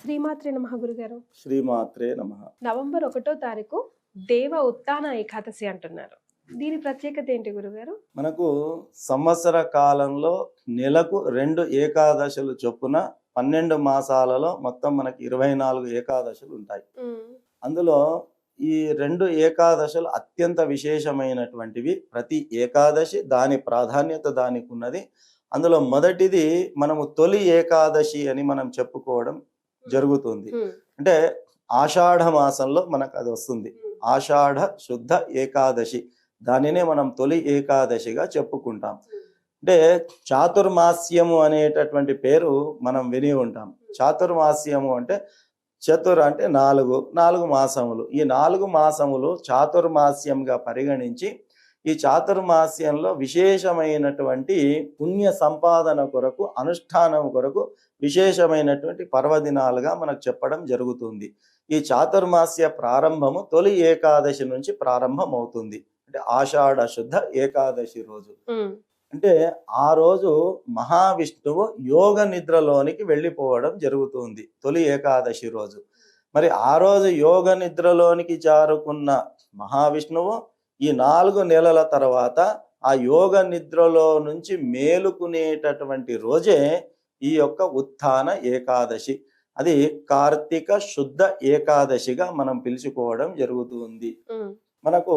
శ్రీమాత్రే నమ గురుగారు. శ్రీమాత్రే నమ. నవంబర్ ఒకటో తారీఖు దేవ ఉత్తాన ఏకాదశి అంటున్నారు. దీని ప్రత్యేకత ఏంటి గురుగారు? మనకు సంవత్సర కాలంలో నెలకు రెండు ఏకాదశులు చొప్పున పన్నెండు మాసాలలో మొత్తం మనకి ఇరవై నాలుగు ఏకాదశులు ఉంటాయి. అందులో ఈ రెండు ఏకాదశులు అత్యంత విశేషమైనటువంటివి. ప్రతి ఏకాదశి దాని ప్రాధాన్యత దానికి ఉన్నది అందులో మొదటిది మనము తొలి ఏకాదశి అని మనం చెప్పుకోవడం జరుగుతుంది. అంటే ఆషాఢ మాసంలో మనకు అది వస్తుంది. ఆషాఢ శుద్ధ ఏకాదశి. దానినే మనం తొలి ఏకాదశిగా చెప్పుకుంటాం. అంటే చాతుర్మాస్యము అనేటటువంటి పేరు మనం విని ఉంటాం. చాతుర్మాస్యము అంటే చతుర్ అంటే నాలుగు నాలుగు మాసములు. ఈ నాలుగు మాసములు చాతుర్మాస్యంగా పరిగణించి ఈ చాతుర్మాస్యంలో విశేషమైనటువంటి పుణ్య సంపాదన కొరకు అనుష్ఠానం కొరకు విశేషమైనటువంటి పర్వదినాలుగా మనకు చెప్పడం జరుగుతుంది. ఈ చాతుర్మాస్య ప్రారంభము తొలి ఏకాదశి నుంచి ప్రారంభం అవుతుంది అంటే ఆషాఢ శుద్ధ ఏకాదశి రోజు. అంటే ఆ రోజు మహావిష్ణువు యోగ నిద్రలోనికి వెళ్ళిపోవడం జరుగుతుంది తొలి ఏకాదశి రోజు. మరి ఆ రోజు యోగ నిద్రలోనికి జారుకున్న మహావిష్ణువు ఈ నాలుగు నెలల తర్వాత ఆ యోగ నిద్రలో నుంచి మేలుకునేటటువంటి రోజే ఈ యొక్క ఉత్థాన ఏకాదశి. అది కార్తీక శుద్ధ ఏకాదశిగా మనం పిలుచుకోవడం జరుగుతుంది. మనకు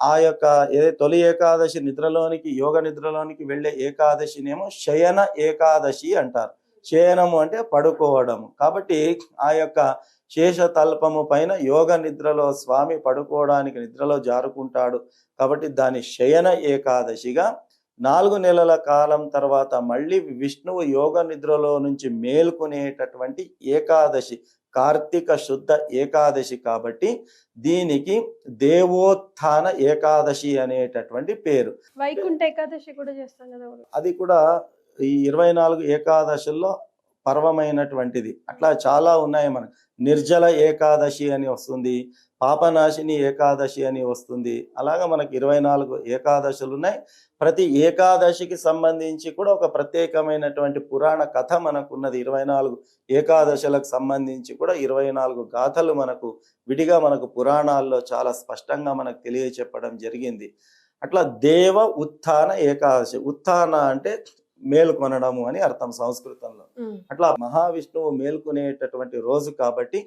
ఆ యొక్క ఏదైతే తొలి ఏకాదశి నిద్రలోనికి యోగ నిద్రలోనికి వెళ్ళే ఏకాదశినేమో శయన ఏకాదశి అంటారు. శయనము అంటే పడుకోవడము. కాబట్టి ఆ యొక్క శేషతల్పము పైన యోగ నిద్రలో స్వామి పడుకోవడానికి నిద్రలో జారుకుంటాడు. కాబట్టి దాని శయన ఏకాదశిగా నాలుగు నెలల కాలం తర్వాత మళ్ళీ విష్ణువు యోగ నిద్రలో నుంచి మేల్కొనేటటువంటి ఏకాదశి కార్తీక శుద్ధ ఏకాదశి కాబట్టి దీనికి దేవోత్థాన ఏకాదశి అనేటటువంటి పేరు. వైకుంఠ ఏకాదశి కూడా చేస్తాం కదా. అది కూడా ఈ ఇరవై నాలుగు ఏకాదశుల్లో పర్వమైనటువంటిది. అట్లా చాలా ఉన్నాయి మనకు. నిర్జల ఏకాదశి అని వస్తుంది పాపనాశిని ఏకాదశి అని వస్తుంది. అలాగా మనకి ఇరవై నాలుగు ఏకాదశులు ఉన్నాయి. ప్రతి ఏకాదశికి సంబంధించి కూడా ఒక ప్రత్యేకమైనటువంటి పురాణ కథ మనకు ఉన్నది ఇరవై నాలుగు ఏకాదశులకు సంబంధించి కూడా ఇరవై నాలుగు గాథలు మనకు విడిగా మనకు పురాణాల్లో చాలా స్పష్టంగా మనకు తెలియచెప్పడం జరిగింది. అట్లా దేవ ఉత్థాన ఏకాదశి. ఉత్థాన అంటే మేల్కొనడము అని అర్థం సంస్కృతంలో. అట్లా మహావిష్ణువు మేల్కొనేటటువంటి రోజు కాబట్టి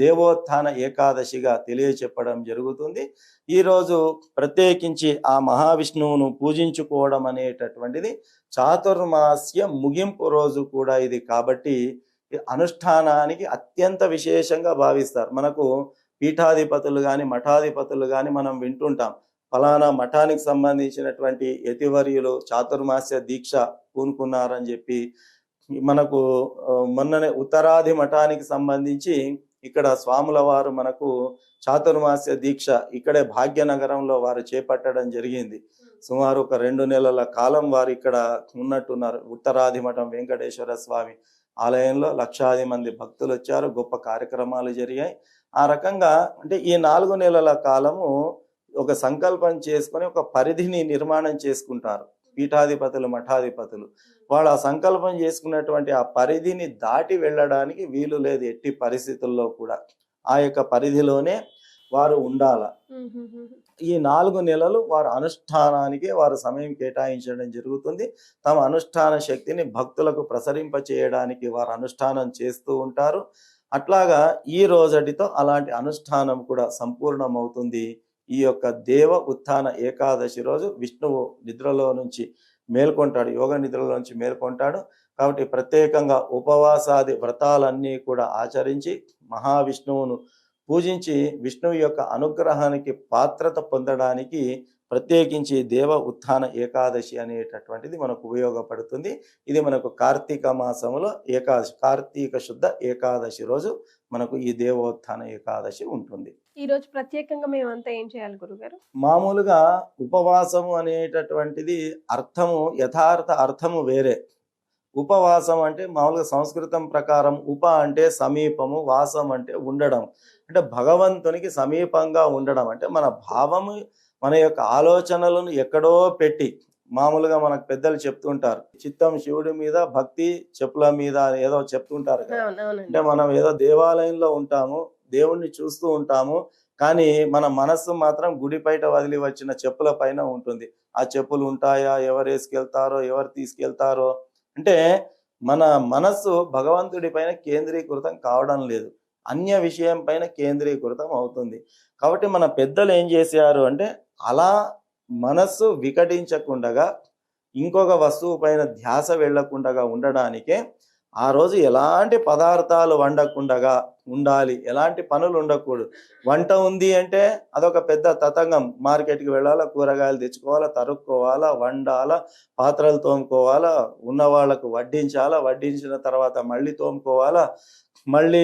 దేవోత్థాన ఏకాదశిగా తెలియచెప్పడం జరుగుతుంది. ఈ రోజు ప్రత్యేకించి ఆ మహావిష్ణువును పూజించుకోవడం అనేటటువంటిది చాతుర్మాస్య ముగింపు రోజు కూడా ఇది కాబట్టి అనుష్ఠానానికి అత్యంత విశేషంగా భావిస్తారు. మనకు పీఠాధిపతులు కానీ మఠాధిపతులు కానీ మనం వింటుంటాం. ఫలానా మఠానికి సంబంధించినటువంటి యతివర్యులు చాతుర్మాస్య దీక్ష పూనుకున్నారని చెప్పి మనకు మొన్ననే ఉత్తరాది మఠానికి సంబంధించి ఇక్కడ స్వాముల వారు మనకు చాతుర్మాస్య దీక్ష ఇక్కడే భాగ్యనగరంలో వారు చేపట్టడం జరిగింది. సుమారు ఒక రెండు నెలల కాలం వారు ఇక్కడ ఉన్నట్టున్నారు. ఉత్తరాది మఠం వెంకటేశ్వర స్వామి ఆలయంలో లక్షాది మంది భక్తులు వచ్చారు. గొప్ప కార్యక్రమాలు జరిగాయి. ఆ రకంగా అంటే ఈ నాలుగు నెలల కాలము ఒక సంకల్పం చేసుకొని ఒక పరిధిని నిర్మాణం చేసుకుంటారు. పీఠాధిపతులు మఠాధిపతులు. వాళ్ళు ఆ సంకల్పం చేసుకున్నటువంటి ఆ పరిధిని దాటి వెళ్ళడానికి వీలు లేదు ఎట్టి పరిస్థితుల్లో కూడా. ఆ యొక్క పరిధిలోనే వారు ఉండాల. ఈ నాలుగు నెలలు వారు అనుష్ఠానానికి వారు సమయం కేటాయించడం జరుగుతుంది. తమ అనుష్ఠాన శక్తిని భక్తులకు ప్రసరింప చేయడానికి వారు అనుష్ఠానం చేస్తూ ఉంటారు. అట్లాగా ఈ రోజటితో అలాంటి అనుష్ఠానం కూడా సంపూర్ణమవుతుంది. ఈ యొక్క దేవ ఉత్థాన ఏకాదశి రోజు విష్ణువు నిద్రలో నుంచి మేల్కొంటాడు యోగ నిద్రలో నుంచి మేల్కొంటాడు. కాబట్టి ప్రత్యేకంగా ఉపవాసాది వ్రతాలన్నీ కూడా ఆచరించి మహావిష్ణువును పూజించి విష్ణువు యొక్క అనుగ్రహానికి పాత్రత పొందడానికి ప్రత్యేకించి దేవ ఉత్థాన ఏకాదశి అనేటటువంటిది మనకు ఉపయోగపడుతుంది. ఇది మనకు కార్తీక మాసములో ఏకాదశి కార్తీక శుద్ధ ఏకాదశి రోజు మనకు ఈ దేవోత్థాన ఏకాదశి ఉంటుంది. ఈ రోజు ప్రత్యేకంగా మేమంతా ఏం చేయాలి గురుగారు? మామూలుగా ఉపవాసము అనేటటువంటిది అర్థము యథార్థ అర్థము వేరే. ఉపవాసం అంటే మామూలుగా సంస్కృతం ప్రకారం ఉప అంటే సమీపము వాసం అంటే ఉండడం. అంటే భగవంతునికి సమీపంగా ఉండడం అంటే మన భావము మన యొక్క ఆలోచనలను ఎక్కడో పెట్టి మామూలుగా మనకు పెద్దలు చెప్తుంటారు. చిత్తం శివుడి మీద భక్తి చెప్పుల మీద ఏదో చెప్తుంటారు అంటే మనం ఏదో దేవాలయంలో ఉంటాము దేవుణ్ణి చూస్తూ ఉంటాము కానీ మన మనస్సు మాత్రం గుడి బయట వదిలి వచ్చిన చెప్పుల పైన ఉంటుంది. ఆ చెప్పులు ఉంటాయా? ఎవరు వేసుకెళ్తారో? ఎవరు తీసుకెళ్తారో? అంటే మన మనస్సు భగవంతుడి పైన కేంద్రీకృతం కావడం లేదు. అన్య విషయం పైన కేంద్రీకృతం అవుతుంది. కాబట్టి మన పెద్దలు ఏం చేశారు అంటే అలా మనస్సు వికటించకుండగా ఇంకొక వస్తువు పైన ధ్యాస వెళ్ళకుండా ఉండడానికే ఆ రోజు ఎలాంటి పదార్థాలు వండకుండా ఉండాలి ఎలాంటి పనులు ఉండకూడదు. వంట ఉంది అంటే అదొక పెద్ద తతంగం. మార్కెట్కి వెళ్ళాలా కూరగాయలు తెచ్చుకోవాలా తరుక్కోవాలా వండాలా పాత్రలు తోముకోవాలా ఉన్న వాళ్ళకు వడ్డించాలా వడ్డించిన తర్వాత మళ్ళీ తోముకోవాలా మళ్ళీ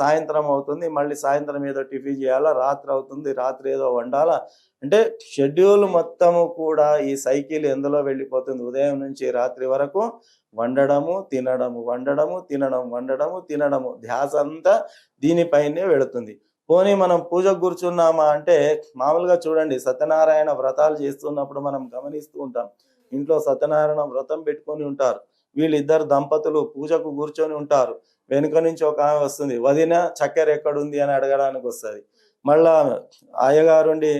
సాయంత్రం అవుతుంది మళ్ళీ సాయంత్రం ఏదో టిఫిన్ చేయాలా రాత్రి అవుతుంది రాత్రి ఏదో వండాలా. అంటే షెడ్యూల్ మొత్తము కూడా ఈ సైకిల్ ఎందులో వెళ్ళిపోతుంది? ఉదయం నుంచి రాత్రి వరకు వండడము తినడము వండడము తినడం వండడము తినడము. ధ్యాస అంతా దీనిపైనే వెళుతుంది. పోనీ మనం పూజకు కూర్చున్నామా అంటే మామూలుగా చూడండి సత్యనారాయణ వ్రతాలు చేస్తున్నప్పుడు మనం గమనిస్తూ ఉంటాం. ఇంట్లో సత్యనారాయణ వ్రతం పెట్టుకొని ఉంటారు. వీళ్ళిద్దరు దంపతులు పూజకు కూర్చొని ఉంటారు. వెనుక నుంచి ఒక ఆమె వస్తుంది. వదిన చక్కెర ఎక్కడుంది అని అడగడానికి వస్తుంది. మళ్ళా అయ్యగారుండి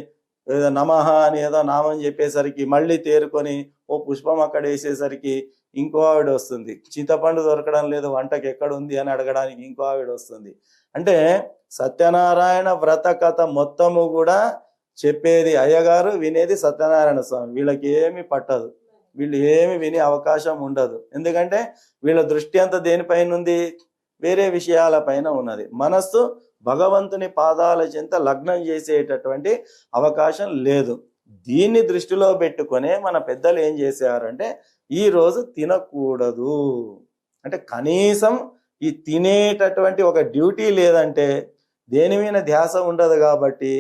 ఏదో నమహ అని ఏదో నామం చెప్పేసరికి మళ్ళీ తేరుకొని ఓ పుష్పం అక్కడ వేసేసరికి ఇంకో ఆవిడ వస్తుంది. చింతపండు దొరకడం లేదు వంటకి ఎక్కడ ఉంది అని అడగడానికి ఇంకో ఆవిడ వస్తుంది. అంటే సత్యనారాయణ వ్రత కథ మొత్తము కూడా చెప్పేది అయ్యగారు వినేది సత్యనారాయణ స్వామి. వీళ్ళకి ఏమి పట్టదు. వీళ్ళు ఏమి వినే అవకాశం ఉండదు. ఎందుకంటే వీళ్ళ దృష్టి అంతా దేనిపైన ఉంది వేరే విషయాల పైన ఉన్నది. మనస్సు భగవంతుని పాదాల చెంత లగ్నం చేసేటటువంటి అవకాశం లేదు. దీన్ని దృష్టిలో పెట్టుకునే మన పెద్దలు ఏం చేశారంటే ఈ రోజు తినకూడదు. అంటే కనీసం ఈ తినేటటువంటి ఒక డ్యూటీ లేదంటే దేని మీద ధ్యాస ఉండదు కాబట్టి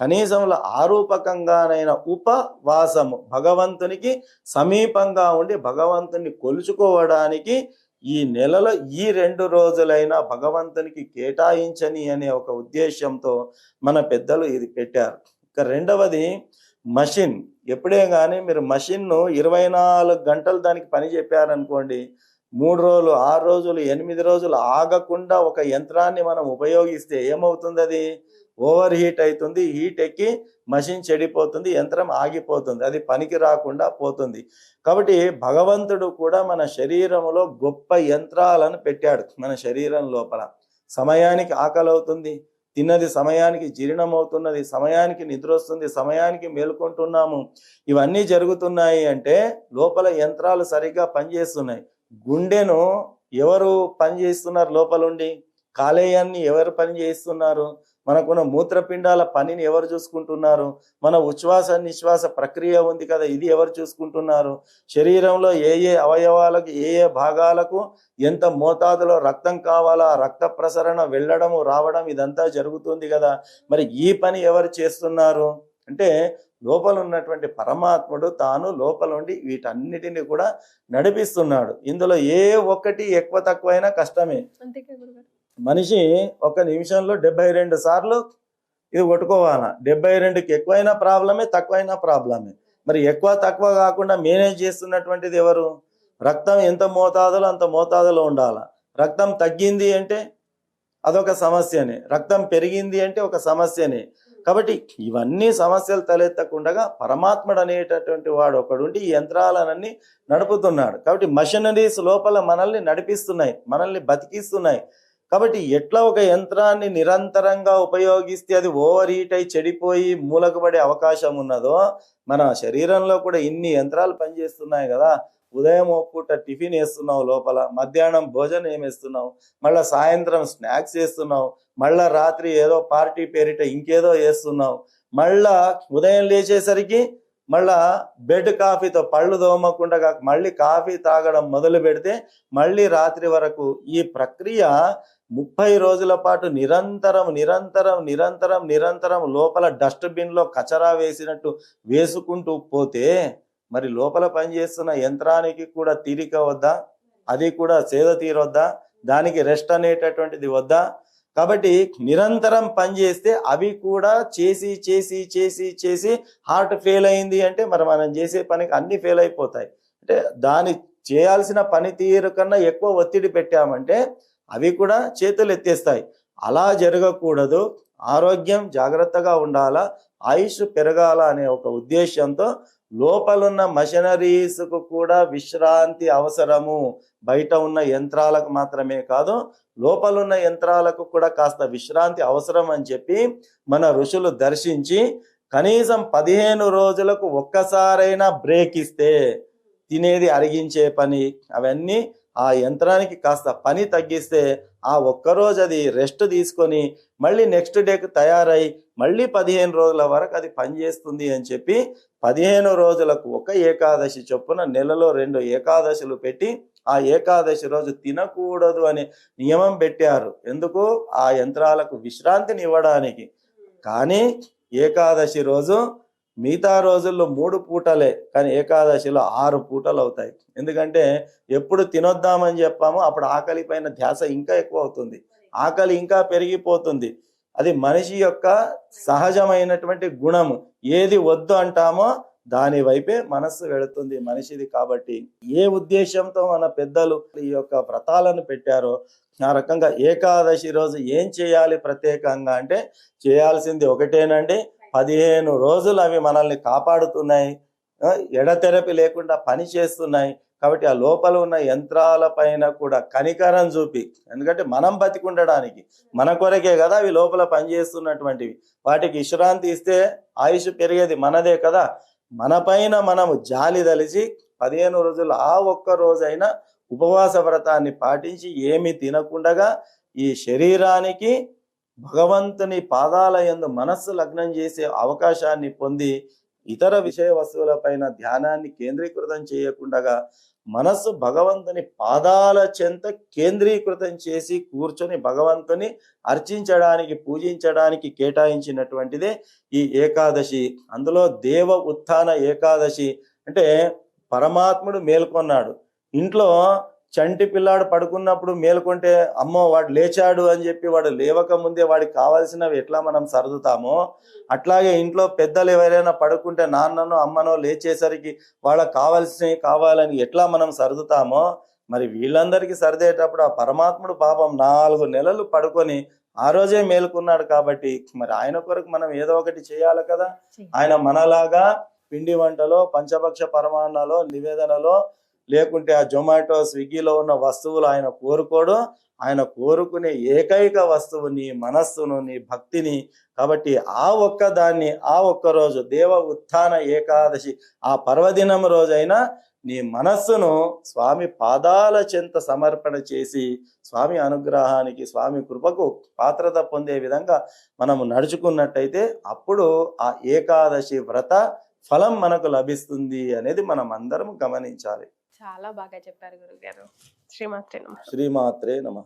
కనీసంలో ఆరూపకంగానైన ఉపవాసము భగవంతునికి సమీపంగా ఉండి భగవంతుని కొలుచుకోవడానికి ఈ నెలలో ఈ రెండు రోజులైనా భగవంతునికి కేటాయించని అనే ఒక ఉద్దేశంతో మన పెద్దలు ఇది పెట్టారు. ఇక రెండవది మషిన్. ఎప్పుడే కానీ మీరు మషిన్ను ఇరవై నాలుగు గంటలు దానికి పని చెప్పారనుకోండి మూడు రోజులు ఆరు రోజులు ఎనిమిది రోజులు ఆగకుండా ఒక యంత్రాన్ని మనం ఉపయోగిస్తే ఏమవుతుంది అది ఓవర్ హీట్ అవుతుంది హీట్ ఎక్కి మషిన్ చెడిపోతుంది యంత్రం ఆగిపోతుంది అది పనికి రాకుండా పోతుంది. కాబట్టి భగవంతుడు కూడా మన శరీరంలో గొప్ప యంత్రాలను పెట్టాడు మన శరీరం లోపల. సమయానికి ఆకలి అవుతుంది తిన్నది సమయానికి జీర్ణం అవుతున్నది సమయానికి నిద్ర వస్తుంది సమయానికి మేల్కొంటున్నాము. ఇవన్నీ జరుగుతున్నాయి అంటే లోపల యంత్రాలు సరిగ్గా పనిచేస్తున్నాయి. గుండెను ఎవరు పని చేస్తున్నారు లోపలుండి? కాలేయాన్ని ఎవరు పని చేస్తున్నారు మనకున్న మూత్రపిండాల పనిని ఎవరు చూసుకుంటున్నారు? మన ఉచ్ఛ్వాస నిశ్వాస ప్రక్రియ ఉంది కదా ఇది ఎవరు చూసుకుంటున్నారు? శరీరంలో ఏ ఏ అవయవాలకు ఏ ఏ భాగాలకు ఎంత మోతాదులో రక్తం కావాలా రక్త ప్రసరణ వెళ్ళడము రావడం ఇదంతా జరుగుతుంది కదా. మరి ఈ పని ఎవరు చేస్తున్నారు? అంటే లోపల ఉన్నటువంటి పరమాత్ముడు తాను లోపల ఉండి వీటన్నిటిని కూడా నడిపిస్తున్నాడు. ఇందులో ఏ ఒక్కటి ఎక్కువ తక్కువైనా కష్టమే. మనిషి ఒక నిమిషంలో డెబ్బై రెండు సార్లు ఇది కొట్టుకోవాలా? డెబ్బై రెండుకి ఎక్కువైనా ప్రాబ్లమే తక్కువైనా ప్రాబ్లమే. మరి ఎక్కువ తక్కువ కాకుండా మేనేజ్ చేస్తున్నటువంటిది ఎవరు? రక్తం ఎంత మోతాదులో అంత మోతాదులో ఉండాలా? రక్తం తగ్గింది అంటే అదొక సమస్యనే. రక్తం పెరిగింది అంటే ఒక సమస్యనే. కాబట్టి ఇవన్నీ సమస్యలు తలెత్తకుండా పరమాత్ముడు అనేటటువంటి వాడు ఒకడుండి ఈ యంత్రాలనన్నీ నడుపుతున్నాడు. కాబట్టి మషనరీస్ లోపల మనల్ని నడిపిస్తున్నాయి మనల్ని బతికిస్తున్నాయి. కాబట్టి ఎట్లా ఒక యంత్రాన్ని నిరంతరంగా ఉపయోగిస్తే అది ఓవర్ హీట్ అయి చెడిపోయి మూలకబడే అవకాశం ఉన్నదో మన శరీరంలో కూడా ఇన్ని యంత్రాలు పనిచేస్తున్నాయి కదా. ఉదయం ఒక పూట టిఫిన్ వేస్తున్నావు లోపల మధ్యాహ్నం భోజనం ఏం మళ్ళీ సాయంత్రం స్నాక్స్ వేస్తున్నావు మళ్ళా రాత్రి ఏదో పార్టీ పేరిట ఇంకేదో వేస్తున్నావు మళ్ళా ఉదయం లేచేసరికి మళ్ళా బెడ్ కాఫీతో పళ్ళు దోమకుండా కాక మళ్ళీ కాఫీ తాగడం మొదలు పెడితే మళ్ళీ రాత్రి వరకు ఈ ప్రక్రియ ముప్పై రోజుల పాటు నిరంతరం నిరంతరం నిరంతరం నిరంతరం లోపల డస్ట్బిన్లో కచరా వేసినట్టు వేసుకుంటూ పోతే మరి లోపల పనిచేస్తున్న యంత్రానికి కూడా తీరిక వద్దా? అది కూడా సేద తీరొద్దా? దానికి రెస్ట్ అనేటటువంటిది వద్దా? కాబట్టి నిరంతరం పనిచేస్తే అవి కూడా చేసి చేసి చేసి చేసి హార్ట్ ఫెయిల్ అయింది అంటే మరి మనం చేసే పనికి అన్ని ఫెయిల్ అయిపోతాయి. అంటే దాని చేయాల్సిన పనితీరు కన్నా ఎక్కువ ఒత్తిడి పెట్టామంటే అవి కూడా చేతులు ఎత్తేస్తాయి. అలా జరగకూడదు. ఆరోగ్యం జాగ్రత్తగా ఉండాలా? ఆయుష్ పెరగాల అనే ఒక ఉద్దేశంతో లోపలున్న మషనరీస్కు కూడా విశ్రాంతి అవసరము. బయట ఉన్న యంత్రాలకు మాత్రమే కాదు లోపలున్న యంత్రాలకు కూడా కాస్త విశ్రాంతి అవసరం అని చెప్పి మన ఋషులు దర్శించి కనీసం పదిహేను రోజులకు ఒక్కసారైనా బ్రేక్ ఇస్తే తినేది అరిగించే పని అవన్నీ ఆ యంత్రానికి కాస్త పని తగ్గిస్తే ఆ ఒక్కరోజు అది రెస్ట్ తీసుకొని మళ్ళీ నెక్స్ట్ డేకి తయారై మళ్ళీ పదిహేను రోజుల వరకు అది పనిచేస్తుంది అని చెప్పి పదిహేను రోజులకు ఒక ఏకాదశి చొప్పున నెలలో రెండు ఏకాదశులు పెట్టి ఆ ఏకాదశి రోజు తినకూడదు అనే నియమం పెట్టారు. ఎందుకు? ఆ యంత్రాలకు విశ్రాంతిని ఇవ్వడానికి. కానీ ఏకాదశి రోజు మిగతా రోజుల్లో మూడు పూటలే కానీ ఏకాదశిలో ఆరు పూటలు అవుతాయి. ఎందుకంటే ఎప్పుడు తినొద్దామని చెప్పామో అప్పుడు ఆకలి పైన ధ్యాస ఇంకా ఎక్కువ అవుతుంది. ఆకలి ఇంకా పెరిగిపోతుంది. అది మనిషి యొక్క సహజమైనటువంటి గుణము. ఏది వద్దు అంటామో దాని వైపే మనస్సు వెళుతుంది మనిషిది కాబట్టి. ఏ ఉద్దేశంతో మన పెద్దలు ఈ యొక్క వ్రతాలను పెట్టారో ఆ రకంగా ఏకాదశి రోజు ఏం చేయాలి ప్రత్యేకంగా అంటే చేయాల్సింది ఒకటేనండి పదిహేను రోజులు అవి మనల్ని కాపాడుతున్నాయి. ఎడతెరపి లేకుండా పని చేస్తున్నాయి. కాబట్టి ఆ లోపల ఉన్న యంత్రాల పైన కూడా కనికరం చూపి ఎందుకంటే మనం బతికుండడానికి మన కొరకే కదా అవి లోపల పనిచేస్తున్నటువంటివి వాటికి విశ్రాంతి ఇస్తే ఆయుష్ పెరిగేది మనదే కదా. మన పైన మనము జాలి తలిచి పదిహేను రోజులు ఆ ఒక్క రోజైనా ఉపవాస వ్రతాన్ని పాటించి ఏమి తినకుండగా ఈ శరీరానికి భగవంతుని పాదాల ఎందు మనస్సు లగ్నం చేసే అవకాశాన్ని పొంది ఇతర విషయ వస్తువులపైన ధ్యానాన్ని కేంద్రీకృతం చేయకుండగా మనస్సు భగవంతుని పాదాల చెంత కేంద్రీకృతం చేసి కూర్చొని భగవంతుని అర్చించడానికి పూజించడానికి కేటాయించినటువంటిదే ఈ ఏకాదశి. అందులో దేవ ఉత్థాన ఏకాదశి అంటే పరమాత్ముడు మేల్కొన్నాడు. ఇంట్లో చంటి పిల్లాడు పడుకున్నప్పుడు మేల్కొంటే అమ్మో వాడు లేచాడు అని చెప్పి వాడు లేవక ముందే వాడికి కావాల్సినవి ఎట్లా మనం సర్దుతామో అట్లాగే ఇంట్లో పెద్దలు ఎవరైనా పడుకుంటే నాన్ననో అమ్మనో లేచేసరికి వాళ్ళకి కావాల్సినవి కావాలని ఎట్లా మనం సర్దుతామో మరి వీళ్ళందరికీ సర్దేటప్పుడు ఆ పరమాత్ముడు పాపం నాలుగు నెలలు పడుకొని ఆ రోజే మేలుకున్నాడు కాబట్టి మరి ఆయన కొరకు మనం ఏదో ఒకటి చేయాలి కదా. ఆయన మనలాగా పిండి వంటలో పంచభక్ష పరమాన్నాలో నివేదనలో లేకుంటే ఆ జొమాటో స్విగ్గీలో ఉన్న వస్తువులు ఆయన కోరుకోవడం ఆయన కోరుకునే ఏకైక వస్తువు నీ మనస్సును నీ భక్తిని. కాబట్టి ఆ ఒక్క దాన్ని ఆ ఒక్క రోజు దేవ ఉత్థాన ఏకాదశి ఆ పర్వదినం రోజైనా నీ మనస్సును స్వామి పాదాల చెంత సమర్పణ చేసి స్వామి అనుగ్రహానికి స్వామి కృపకు పాత్రత పొందే విధంగా మనము నడుచుకున్నట్టయితే అప్పుడు ఆ ఏకాదశి వ్రత ఫలం మనకు లభిస్తుంది అనేది మనం అందరం గమనించాలి. చాలా బాగా చెప్పారు గురుగారు. శ్రీమాత్రే నమ. శ్రీమాత్రే నమ.